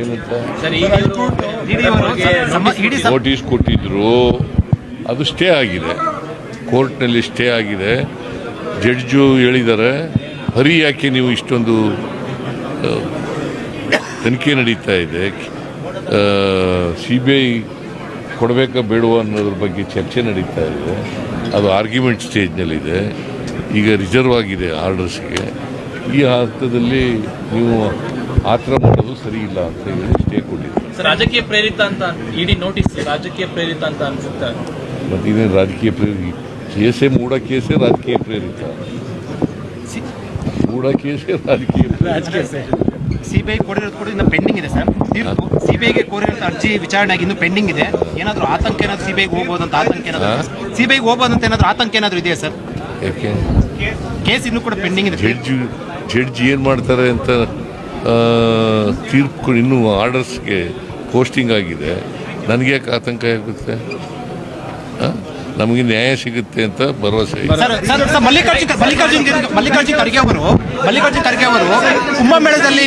ಏನಂತ? ಸರ್ ಈಗ ಇಡೀ ನೋಟಿಸ್ ಕೊಟ್ಟಿದ್ರು. ಅದು ಸ್ಟೇ ಆಗಿದೆ. ಕೋರ್ಟ್ನಲ್ಲಿ ಸ್ಟೇ ಆಗಿದೆ. ಜಡ್ಜು ಹೇಳಿದ್ದಾರೆ ಹರಿ ಯಾಕೆ ನೀವು ಇಷ್ಟೊಂದು ತನಿಖೆ ನಡೀತಾ ಇದೆ? ಸಿ ಬಿ ಐ ಕೊಡಬೇಕಾ ಬೇಡವಾ ಅನ್ನೋದ್ರ ಬಗ್ಗೆ ಚರ್ಚೆ ನಡೀತಾ ಇದೆ. ಅದು ಆರ್ಗ್ಯುಮೆಂಟ್ ಸ್ಟೇಜ್ನಲ್ಲಿದೆ. ಈಗ ರಿಸರ್ವ್ ಆಗಿದೆ ಆರ್ಡರ್ಸ್ಗೆ. ಈ ಹಂತದಲ್ಲಿ ನೀವು ಆ ಥರ ಮಾಡೋದು ಸರಿ ಇಲ್ಲ ಅಂತ ಹೇಳಿ ಸ್ಟೇ ಕೊಟ್ಟಿದ್ದೆ. ಸರ್ ರಾಜಕೀಯ ಪ್ರೇರಿತ ಅಂತ ಇಡೀ ನೋಟಿಸ್ ರಾಜಕೀಯ ಪ್ರೇರಿತ ಅಂತ ಅನ್ಸುತ್ತೆ. ಮತ್ತೆ ಇದೇನು ರಾಜಕೀಯ ಪ್ರೇರಿತ ಕೇಸೇ ಮೂಡ ಕೇಸೇ ರಾಜಕೀಯ ಪ್ರೇರಿತ. ಮೂಡ ಕೇಸೇ ರಾಜಕೀಯ ಪ್ರೇರಿತ. ಸಿಬಿಐ ಕೊಡಿರೋದು ಕೂಡ ಇನ್ನು ಪೆಂಡಿಂಗ್ ಇದೆ ಸರ್. ತೀರ್ಪು ಸಿಬಿಐಗೆ ಕೋರಿರೋ ಅರ್ಜಿ ವಿಚಾರಣೆ ಆಗಿ ಇನ್ನೂ ಪೆಂಡಿಂಗ್ ಇದೆ. ಏನಾದರೂ ಆತಂಕ ಏನಾದ್ರು ಸಿಬಿಐಗೆ ಹೋಗ್ಬೋದು ಅಂತ ಆತಂಕ ಏನಾದ್ರು ಸಿಬಿಐಗೆ ಹೋಗ್ಬೋದಂತ ಅಂತ ಏನಾದರೂ ಆತಂಕ ಏನಾದರೂ ಇದೆಯಾ ಸರ್? ಕೇಸ್ ಇನ್ನೂ ಕೂಡ ಪೆಂಡಿಂಗ್ ಇದೆ. ಜಡ್ಜ್ ಏನು ಮಾಡ್ತಾರೆ ಅಂತ ತೀರ್ಪು ಇನ್ನೂ ಆರ್ಡರ್ಸ್ಗೆ ಪೋಸ್ಟಿಂಗ್ ಆಗಿದೆ. ನನಗೆ ಯಾಕೆ ಆತಂಕ ಆಗುತ್ತೆ? ನಮಗೆ ನ್ಯಾಯ ಸಿಗುತ್ತೆ ಅಂತ ಭರವಸೆ ಮಲ್ಲಿಕಾರ್ಜುನ್ ಮಲ್ಲಿಕಾರ್ಜುನ್ ಖರ್ಗೆ ಅವರು, ಮಲ್ಲಿಕಾರ್ಜುನ್ ಖರ್ಗೆ ಅವರು ಕುಂಭಮೇಳದಲ್ಲಿ